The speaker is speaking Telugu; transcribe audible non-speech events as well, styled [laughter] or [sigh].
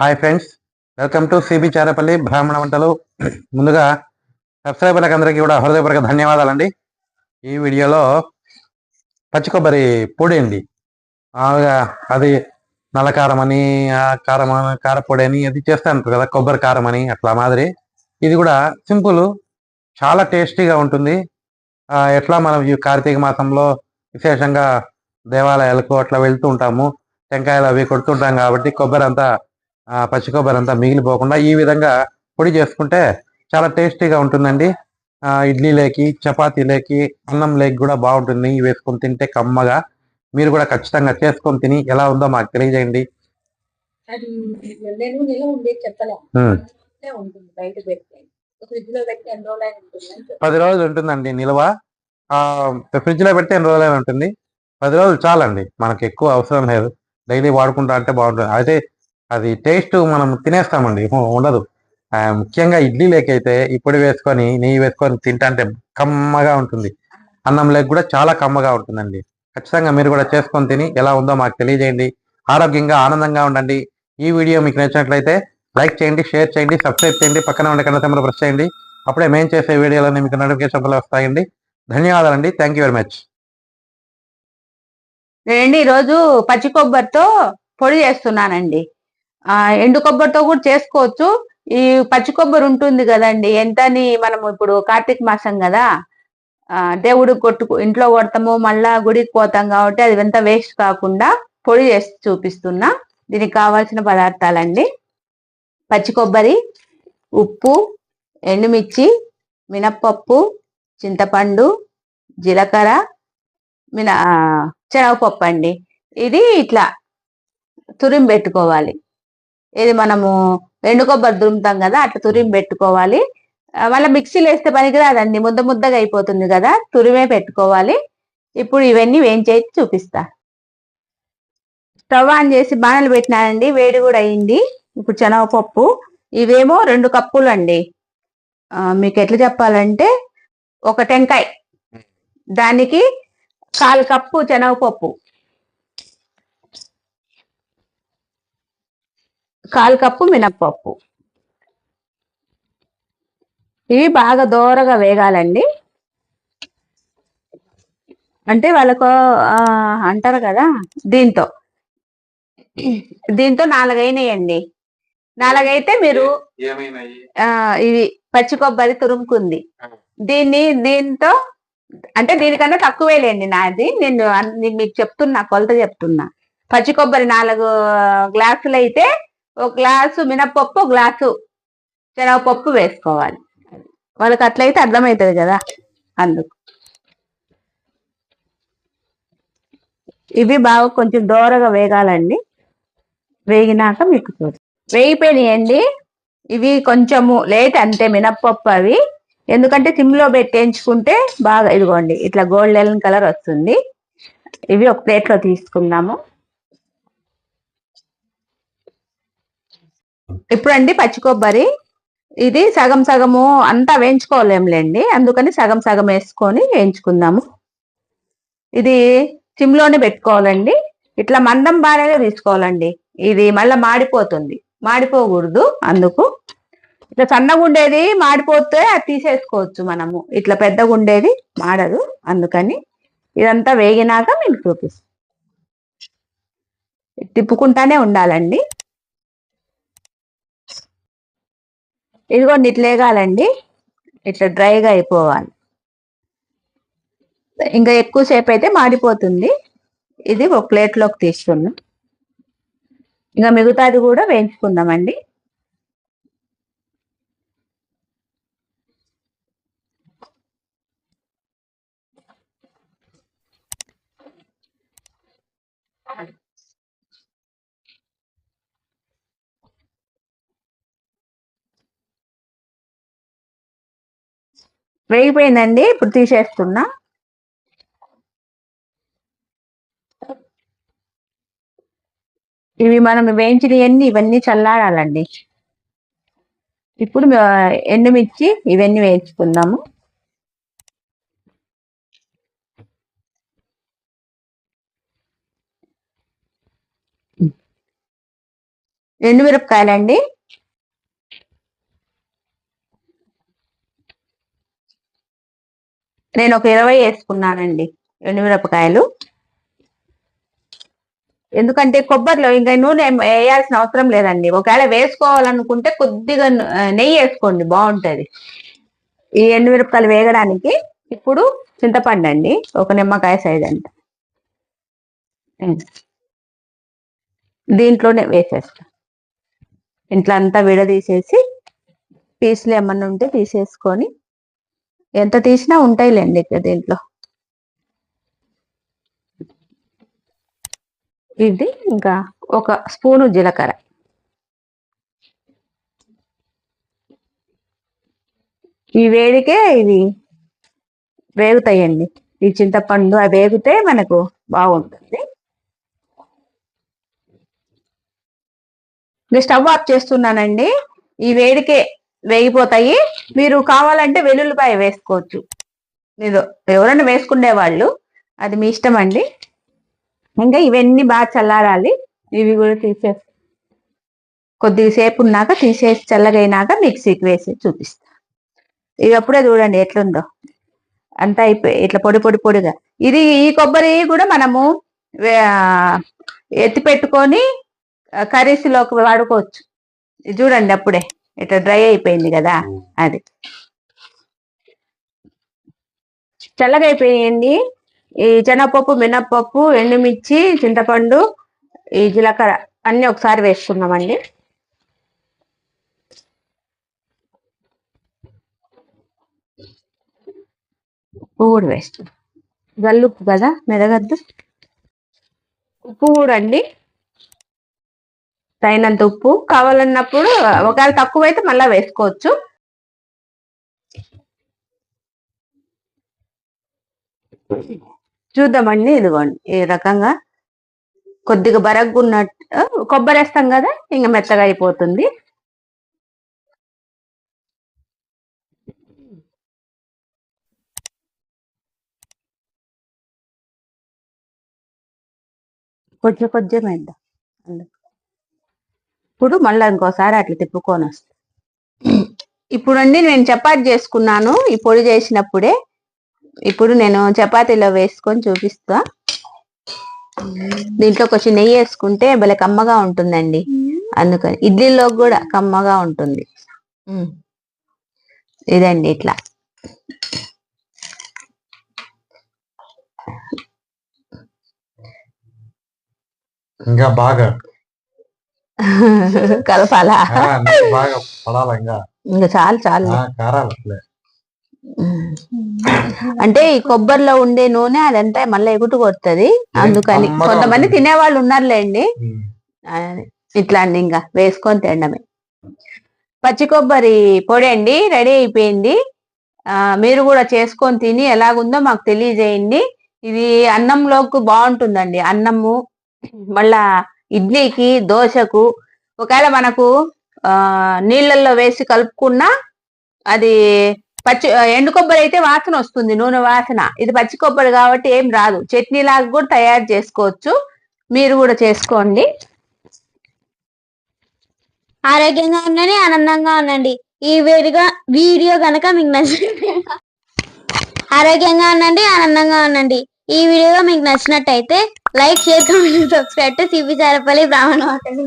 Hi friends welcome to CB Charapalli బ్రాహ్మణ వంటలు ముందుగా సబ్స్క్రైబర్లకు అందరికీ కూడా హృదయపూర్వక ధన్యవాదాలండి. ఈ వీడియోలో పచ్చి కొబ్బరి పొడి అండి. మామూలుగా అది నల్ల కారం అని కారం కారపొడి అని అది చేస్తూ ఉంటారు కదా కొబ్బరి కారం అని అట్లా మాదిరి. ఇది కూడా సింపుల్ చాలా టేస్టీగా ఉంటుంది. ఎట్లా మనం ఈ కార్తీక మాసంలో విశేషంగా దేవాలయాలకు అట్లా వెళ్తూ ఉంటాము. టెంకాయలు అవి కొడుతుంటాం కాబట్టి కొబ్బరి అంతా పచ్చి కొబ్బరి అంతా మిగిలిపోకుండా ఈ విధంగా పొడి చేసుకుంటే చాలా టేస్టీగా ఉంటుందండి. ఇడ్లీలోకి చపాతీలోకి అన్నం లేకి కూడా బాగుంటుంది. నెయ్యి వేసుకొని తింటే కమ్మగా. మీరు కూడా ఖచ్చితంగా చేసుకొని తిని ఎలా ఉందో మాకు తెలియజేయండి. పది రోజులు ఉంటుందండి నిల్వ. ఫ్రిడ్జ్లో పెడితే ఎన్ని రోజులైనా ఉంటుంది. పది రోజులు చాలండి. మనకి ఎక్కువ అవసరం లేదు. డైలీ వాడుకుంటా అంటే బాగుంటుంది. అయితే అది టేస్ట్ మనం తినేస్తామండి. ఉండదు. ముఖ్యంగా ఇడ్లీ లేకైతే ఈ పొడి వేసుకొని నెయ్యి వేసుకొని తింటా అంటే కమ్మగా ఉంటుంది. అన్నం లేక కూడా చాలా కమ్మగా ఉంటుందండి. ఖచ్చితంగా మీరు కూడా చేసుకొని తిని ఎలా ఉందో మాకు తెలియజేయండి. ఆరోగ్యంగా ఆనందంగా ఉండండి. ఈ వీడియో మీకు నచ్చినట్లయితే లైక్ చేయండి షేర్ చేయండి సబ్స్క్రైబ్ చేయండి పక్కన ఉండే కన్నా సెంబర్ ప్రెస్ చేయండి. అప్పుడే మేము చేసే వీడియోలన్నీ మీకు నోటిఫికేషన్లు వస్తాయండి. ధన్యవాదాలండి. థ్యాంక్ యూ వెరీ మచ్ నేనండి ఈరోజు పచ్చి కొబ్బరితో పొడి చేస్తున్నానండి. ఆ ఎండు కొబ్బరితో కూడా చేసుకోవచ్చు. ఈ పచ్చి కొబ్బరి ఉంటుంది కదండి ఎంతని మనం ఇప్పుడు కార్తీక మాసం కదా దేవుడు కొట్టుకు ఇంట్లో కొడతాము మళ్ళా గుడికి పోతాం కాబట్టి అది ఎంత వేస్ట్ కాకుండా పొడి చేసి చూపిస్తున్నా. దీనికి కావాల్సిన పదార్థాలండి. పచ్చి కొబ్బరి ఉప్పు ఎండుమిర్చి మినప్పప్పు చింతపండు జీలకర్ర మిన శనగపప్పు అండి. ఇది ఇట్లా తురిమి పెట్టుకోవాలి. ఇది మనము ఎండు కొబ్బరి దురుముతాం కదా అట్లా తురిమి పెట్టుకోవాలి. మళ్ళీ మిక్సీలో వేస్తే పనికిరాదండి ముద్ద ముద్దగా అయిపోతుంది కదా తురిమే పెట్టుకోవాలి. ఇప్పుడు ఇవన్నీ వేయించేసి చూపిస్తా. స్టవ్ ఆన్ చేసి బాణలు పెట్టినానండి వేడి కూడా అయింది. ఇప్పుడు శనగపప్పు ఇవేమో రెండు కప్పులు అండి. మీకు ఎట్లా చెప్పాలంటే ఒక టెంకాయ. దానికి కాలు కప్పు శనగపప్పు. కాలు కప్పు మినప్పప్పు. ఇవి బాగా దోరగా వేగాలండి. అంటే వాళ్ళకు అంటారు కదా దీంతో. దీంతో నాలుగైనాయండి. నాలుగైతే మీరు ఇవి పచ్చి కొబ్బరి తురుముకుంది. దీన్ని దీంతో అంటే దీనికన్నా తక్కువేలేండి నాది. నేను అన్- నేను మీకు చెప్తున్నా కొలత చెప్తున్నా. పచ్చి కొబ్బరి నాలుగు గ్లాసులు అయితే ఒక గ్లాసు మినపప్పు గ్లాసు శనగపప్పు వేసుకోవాలి. వాళ్ళకి అట్లయితే అర్థమవుతుంది కదా అందుకు. ఇవి బాగా కొంచెం దోరగా వేగాలండి. వేగినాక మీకు చూడు. వేగిపోయినాయండి. ఇవి కొంచెము లేట్ అంతే మినప్పప్పు అవి. ఎందుకంటే సిమ్లో పెట్టేయించుకుంటే బాగా ఇదిగోండి ఇట్లా గోల్డెన్ కలర్ వస్తుంది. ఇవి ఒక ప్లేట్లో తీసుకుందాము. ఇప్పుడండి పచ్చి కొబ్బరి. ఇది సగం సగము అంతా వేయించుకోలేములేండి అందుకని సగం సగం వేసుకొని వేయించుకుందాము. ఇది సిమ్లోనే పెట్టుకోవాలండి. ఇట్లా మందం బాగానే తీసుకోవాలండి. ఇది మళ్ళీ మాడిపోతుంది. మాడిపోకూడదు అందుకు. ఇట్లా సన్నగా ఉండేది మాడిపోతే అది తీసేసుకోవచ్చు మనము. ఇట్లా పెద్దగా ఉండేది మాడదు అందుకని ఇదంతా వేగినాక మీకు చూపిస్తాం. తిప్పుకుంటానే ఉండాలండి. ఇదిగోండి ఇట్లేగాలండి ఇట్లా డ్రైగా అయిపోవాలి. ఇంకా ఎక్కువసేపు అయితే మాడిపోతుంది. ఇది ఒక ప్లేట్లోకి తీసుకున్నాం. ఇంకా మిగతాది కూడా వేయించుకుందామండి. వేగిపోయిందండి. ఇప్పుడు తీసేస్తున్నా. ఇవి మనం వేయించినవన్నీ ఇవన్నీ చల్లారాలండి. ఇప్పుడు ఎండుమిర్చి ఇవన్నీ వేయించుకుందాము. ఎండుమిరపకాయలండి. నేను ఒక ఇరవై వేసుకున్నానండి ఎండుమిరపకాయలు ఎందుకంటే కొబ్బరిలో ఇంకా నూనె వేయాల్సిన అవసరం లేదండి. ఒకవేళ వేసుకోవాలనుకుంటే కొద్దిగా నెయ్యి వేసుకోండి బాగుంటుంది. ఈ ఎండుమిరపకాయలు వేగడానికి ఇప్పుడు చింతపండు అండి ఒక నిమ్మకాయ సైజ్ అంట. దీంట్లోనే వేసేస్తా. ఇంట్లో అంతా విడదీసేసి పీసులు ఏమన్నా ఉంటే తీసేసుకొని ఎంత తీసినా ఉంటాయిలేండి ఇక్కడ దీంట్లో. ఇది ఇంకా ఒక స్పూను జీలకర్ర. ఈ వేడికే ఇవి వేగుతాయండి. ఈ చింతపండు అవి వేగితే మనకు బాగుంటుంది. నేను స్టవ్ ఆఫ్ చేస్తున్నానండి. ఈ వేడికే వేగిపోతాయి. మీరు కావాలంటే వెల్లుల్లిపాయ వేసుకోవచ్చు. మీరు ఎవరైనా వేసుకునే వాళ్ళు అది మీ ఇష్టం అండి. ఇంకా ఇవన్నీ బాగా చల్లారాలి. ఇవి కూడా తీసేసి కొద్దిసేపు ఉన్నాక తీసేసి చల్లగైనాక మిక్సీకి వేసి చూపిస్తా. ఇవి అప్పుడే చూడండి ఎట్లుందో. అంతా అయిపోయి ఇట్లా పొడి పొడి పొడిగా. ఇది ఈ కొబ్బరి కూడా మనము ఎత్తి పెట్టుకొని కర్రీస్లోకి వాడుకోవచ్చు. చూడండి అప్పుడే. ఇట్లా డ్రై అయిపోయింది కదా అది. చల్లగా అయిపోయింది. ఈ శనగపప్పు మినప్పప్పు ఎండుమిర్చి చింతపండు ఈ జీలకర్ర అన్ని ఒకసారి వేసుకున్నామండి ఉప్పు కూడా వేస్తున్నాం గల్లుప్పు కదా మెదగద్దు. ఉప్పు కూడా అండి. తగినంత ఉప్పు కావాలన్నప్పుడు ఒకవేళ తక్కువైతే మళ్ళీ వేసుకోవచ్చు చూద్దామండి ఇదిగోండి ఈ రకంగా కొద్దిగా బరగ్గున్నట్టు కొబ్బరి వేస్తాం కదా ఇంకా మెత్తగా అయిపోతుంది కొంచెం కొంచెం వేద్దాం అందుకు. ఇప్పుడు మళ్ళీ ఇంకోసారి అట్లా తిప్పుకొని వస్తా. ఇప్పుడు అండి నేను చపాతి చేసుకున్నాను. ఈ పొడి చేసినప్పుడే ఇప్పుడు నేను చపాతీలో వేసుకొని చూపిస్తా. దీంట్లో కొంచెం నెయ్యి వేసుకుంటే భలే కమ్మగా ఉంటుందండి. అందుకని ఇడ్లీలో కూడా కమ్మగా ఉంటుంది. ఇదండి ఇట్లా. ఇంకా బాగా [laughs] కలపాలా బాగా పడాలి ఇంకా. చాలు చాలు. కారాలు అంటే ఈ కొబ్బరిలో ఉండే నూనె అదంతా మళ్ళీ ఎగుటు కొడుతుంది. అందుకని కొంతమంది. తినేవాళ్ళు ఉన్నారులేండి. ఇట్లా అండి ఇంకా వేసుకొని తినడమే. పచ్చి కొబ్బరి పొడి అండి రెడీ అయిపోయింది. మీరు కూడా చేసుకొని తిని ఎలాగుందో మాకు తెలియజేయండి. ఇది అన్నంలోకి బాగుంటుందండి. అన్నము మళ్ళా ఇడ్లీకి దోశకు ఒకవేళ మనకు నీళ్ళల్లో వేసి కలుపుకున్నా అది పచ్చి ఎండు కొబ్బరి అయితే వాసన వస్తుంది నూనె వాసన. ఇది పచ్చి కొబ్బరి కాబట్టి ఏం రాదు. చట్నీ లాగా కూడా తయారు చేసుకోవచ్చు. మీరు కూడా చేసుకోండి. ఆరోగ్యంగా ఉండండి ఆనందంగా ఉండండి. ఈ వీడియో వీడియో కనుక మీకు నచ్చి ఆరోగ్యంగా ఉండండి ఆనందంగా ఉండండి. ఈ వీడియో మీకు నచ్చినట్టయితే like share comment subscribe to CP Charapalli బ్రాహ్మణ మాటలు